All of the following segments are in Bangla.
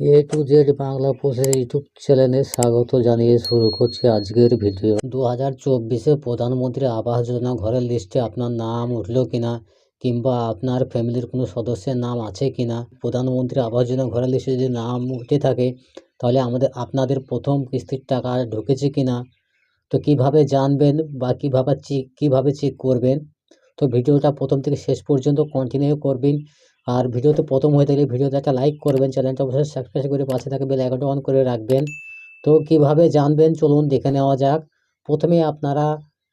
এ টু জেড বাংলা পোস্টের ইউটিউব চ্যানেলে স্বাগত জানিয়ে শুরু করছি আজকের ভিডিও। দু হাজার চব্বিশে প্রধানমন্ত্রী আবাস যোজনা ঘরের লিস্টে আপনার নাম উঠল কিনা, কিংবা আপনার ফ্যামিলির কোনো সদস্যের নাম আছে কিনা? প্রধানমন্ত্রী আবাস যোজনা ঘরের লিস্টে যদি নাম উঠে থাকে, তাহলে আমাদের, আপনাদের প্রথম কিস্তির টাকা ঢুকেছে কিনা? তো কীভাবে জানবেন বা কীভাবে চেক কীভাবে চেক করবেন? তো ভিডিওটা প্রথম থেকে শেষ পর্যন্ত কন্টিনিউ করবেন। আর ভিডিওতে প্রথম হয়ে থাকলে ভিডিওতে একটা লাইক করবেন চ্যানেলটা অবশ্যই সাবস্ক্রাইব করে পাশে থাকা বেল আইকনটা অন করে রাখবেন। তো কীভাবে জানবেন? চলুন দেখে নেওয়া যাক। প্রথমে আপনারা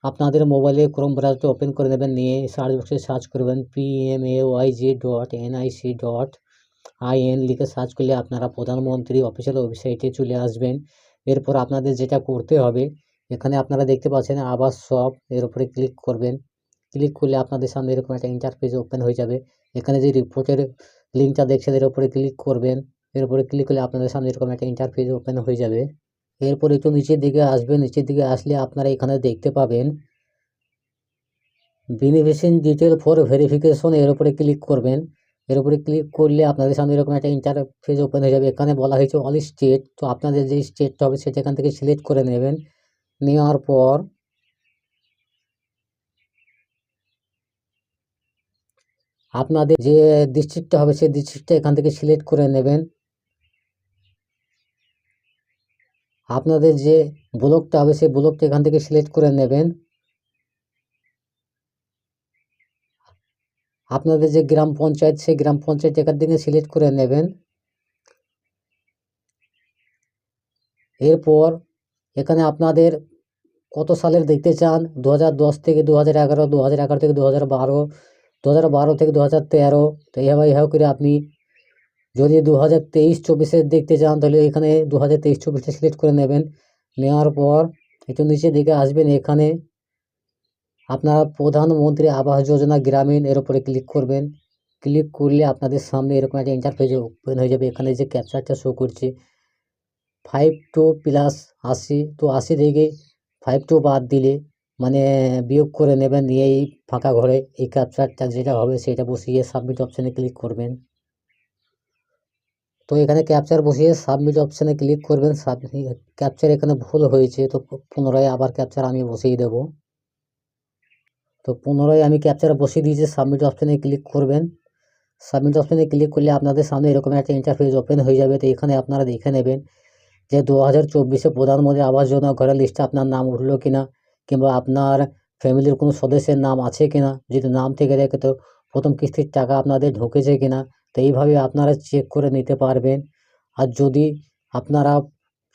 আপনাদের মোবাইলে ক্রোম ব্রাউজারটা ওপেন করে নেবেন, নিয়ে সার্চ বক্সে সার্চ করবেন P M A Y G dot NIC dot IN লিখে সার্চ করলে আপনারা প্রধানমন্ত্রী অফিসিয়াল ওয়েবসাইটে চলে আসবেন। এরপর আপনাদের যেটা করতে হবে, এখানে আপনারা দেখতে পাচ্ছেন আবাস সব এর উপরে ক্লিক করবেন। ক্লিক করলে আপনাদের সামনে এরকম একটা ইন্টারফেস ওপেন হয়ে যাবে। এখানে যে রিপোর্টের লিঙ্কটা দেখছেন, এর উপরে ক্লিক করবেন। এর উপরে ক্লিক করলে আপনাদের সামনে এরকম একটা ইন্টারফেস ওপেন হয়ে যাবে। এরপর একটু নিচের দিকে আসবেন। নিচের দিকে আসলে আপনারা এখানে দেখতে পাবেন বেনিফিশিয়ারি ডিটেল ফর ভেরিফিকেশন এর উপরে ক্লিক করবেন। এর উপরে ক্লিক করলে আপনাদের সামনে এরকম একটা ইন্টারফেস ওপেন হয়ে যাবে। এখানে বলা হয়েছে অল স্টেট তো আপনাদের যে স্টেটটা হবে সেটা এখান থেকে সিলেক্ট করে নেবেন। নেওয়ার পর আপনাদের যে ডিস্ট্রিক্টটা হবে, সেই ডিস্ট্রিক্টটা এখান থেকে সিলেক্ট করে নেবেন। আপনাদের যে ব্লকটা হবে, সেই ব্লকটা এখান থেকে সিলেক্ট করে নেবেন। আপনাদের যে গ্রাম পঞ্চায়েত, সেই গ্রাম পঞ্চায়েত এখান থেকে সিলেক্ট করে নেবেন। এরপর এখানে আপনাদের কত সালের দেখতে চান? দু থেকে দু হাজার এগারো থেকে দু হাজার বারো। দু হাজার বারো থেকে দু হাজার তেরো। তো এইভাবে এইভাবে করে আপনি যদি দু হাজার তেইশ চব্বিশের দেখতে চান, তাহলে এখানে দু হাজার তেইশ চব্বিশটা সিলেক্ট করে নেবেন। নেওয়ার পর একটু নিচের দিকে আসবেন। এখানে আপনারা প্রধানমন্ত্রী আবাস যোজনা গ্রামীণ এর উপরে ক্লিক করবেন। ক্লিক করলে আপনাদের সামনে এরকম একটা ইন্টারফেস ওপেন হয়ে যাবে। এখানে যে ক্যাপচারটা শো করছে ফাইভ টু প্লাস আশি। তো আশি থেকে ফাইভ টু বাদ দিলে মানে বিয়োগ করে নেবেন, নিয়ে এই ফাঁকা ঘরে এই ক্যাপচারটা যেটা হবে সেটা বসিয়ে সাবমিট অপশানে ক্লিক করবেন। তো এখানে ক্যাপচার বসিয়ে সাবমিট অপশানে ক্লিক করবেন ক্যাপচার এখানে ভুল হয়েছে, তো পুনরায় আবার ক্যাপচার আমি বসিয়ে দেব। তো পুনরায় আমি ক্যাপচার বসিয়ে দিয়েছি সাবমিট অপশানে ক্লিক করবেন। সাবমিট অপশানে ক্লিক করলে আপনাদের সামনে এরকম একটা ইন্টারফেস ওপেন হয়ে যাবে, তো এখানে আপনারা দেখে নেবেন যে দু হাজার চব্বিশে প্রধানমন্ত্রী আবাস যোজনা ঘরের লিস্টে আপনার নাম উঠল কিনা। কিংবা আপনার ফ্যামিলির কোনো সদস্যের নাম আছে কিনা যদি নাম থেকে থাকে তো প্রথম কিস্তির টাকা আপনাদের ঢুকেছে কিনা তো এইভাবে আপনারা চেক করে নিতে পারবেন। আর যদি আপনারা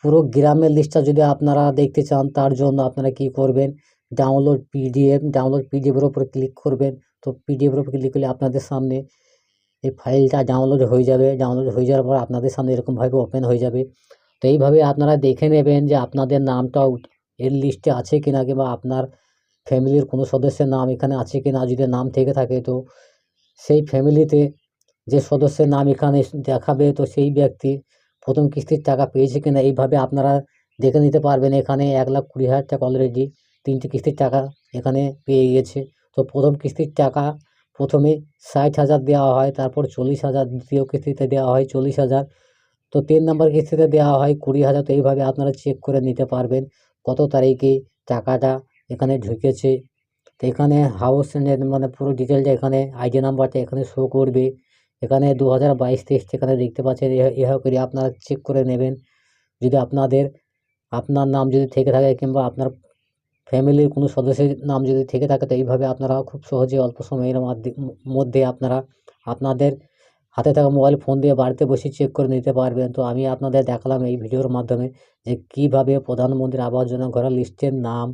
পুরো গ্রামের লিস্টটা যদি আপনারা দেখতে চান, তার জন্য আপনারা কি করবেন? ডাউনলোড পিডিএফ ডাউনলোড পিডিএফের উপরে ক্লিক করবেন। তো পিডিএফের উপরে ক্লিক করলে আপনাদের সামনে এই ফাইলটা ডাউনলোড হয়ে যাবে। ডাউনলোড হয়ে যাওয়ার পর আপনাদের সামনে এরকমভাবে ওপেন হয়ে যাবে। তো এইভাবে আপনারা দেখে নেবেন যে আপনাদের নামটাও এর লিস্টে আছে কি না কিংবা আপনার ফ্যামিলির কোনো সদস্যের নাম এখানে আছে কি না যদি নাম থেকে থাকে তো সেই ফ্যামিলিতে যে সদস্যের নাম এখানে দেখাবে তো সেই ব্যক্তি প্রথম কিস্তির টাকা পেয়েছে কিনা এইভাবে আপনারা দেখে নিতে পারবেন। এখানে এক লাখ কুড়ি হাজার টাকা অলরেডি তিনটি কিস্তির টাকা এখানে পেয়ে গেছে তো প্রথম কিস্তির টাকা প্রথমে ষাট হাজার দেওয়া হয়, তারপর চল্লিশ হাজার দ্বিতীয় কিস্তিতে দেওয়া হয় চল্লিশ হাজার। তো তিন নম্বর কিস্তিতে দেওয়া হয় কুড়ি হাজার, তো এইভাবে আপনারা চেক করে নিতে পারবেন। কত তারিখে টাকাটা এখানে ঢুকেছে? তো এখানে হাউস মানে পুরো ডিটেলটা এখানে আইডি নাম্বারটা এখানে শো করবে। এখানে দু হাজার বাইশ তেইশ এখানে দেখতে পাচ্ছেন। এভাবে করে আপনারা চেক করে নেবেন। যদি আপনাদের, আপনার নাম যদি থেকে থাকে কিংবা আপনার ফ্যামিলির কোনো সদস্যের নাম যদি থেকে থাকে, তো এইভাবে আপনারা খুব সহজে অল্প সময়ের মধ্যে আপনারা আপনাদের হাতে থাকা মোবাইল ফোন দিয়ে বাড়িতে বসে চেক করে নিতে পারবেন। তো আমি আপনাদের দেখালাম এই ভিডিওর মাধ্যমে যে কীভাবে প্রধানমন্ত্রী আবাস যোজনা ঘরের লিস্টের নাম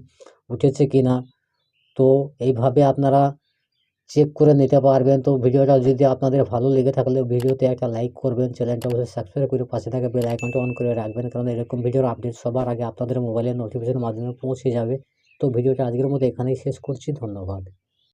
উঠেছে কি না তো এইভাবে আপনারা চেক করে নিতে পারবেন। তো ভিডিওটা যদি আপনাদের ভালো লেগে থাকলে ভিডিওতে একটা লাইক করবেন। চ্যানেলটা অবশ্যই সাবস্ক্রাইব করে পাশে থাকা বেল আইকনটা অন করে রাখবেন, কারণ এরকম ভিডিওর আপডেট সবার আগে আপনাদের মোবাইলের নোটিফিকেশনের মাধ্যমে পৌঁছে যাবে। তো ভিডিওটা আজকের মতো এখানেই শেষ করছি। ধন্যবাদ।